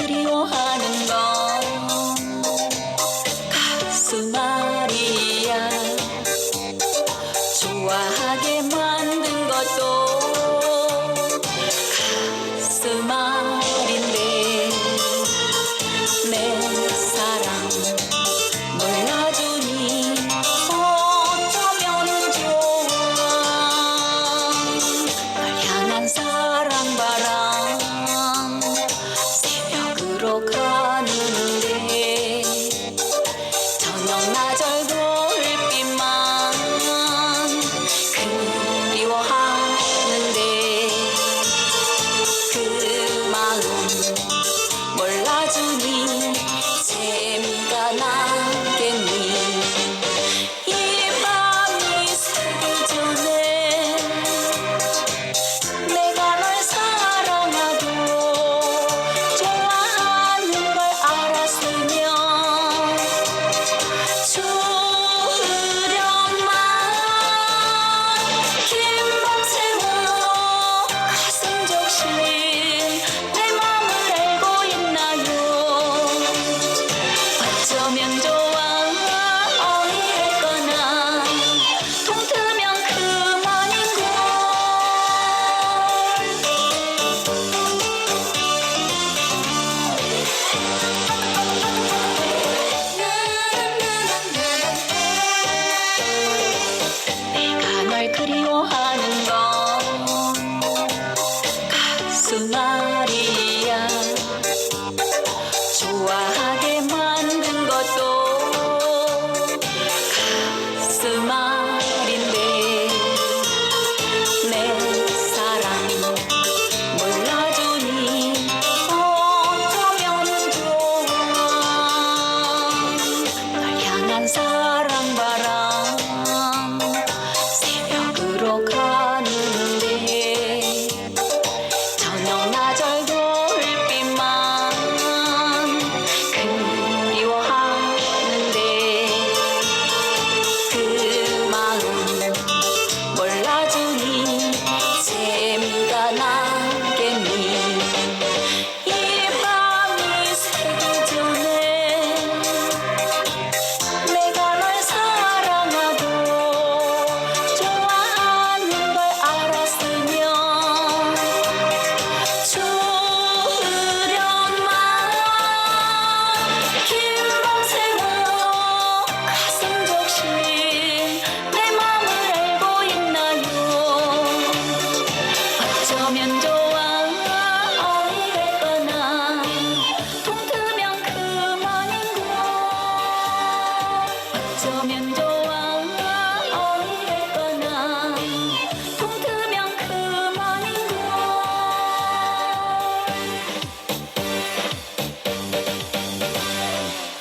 그리워하는 건 가수 말이야. 좋아하게 만든 것도 가수 말인데 내 사랑 어쩌면 좋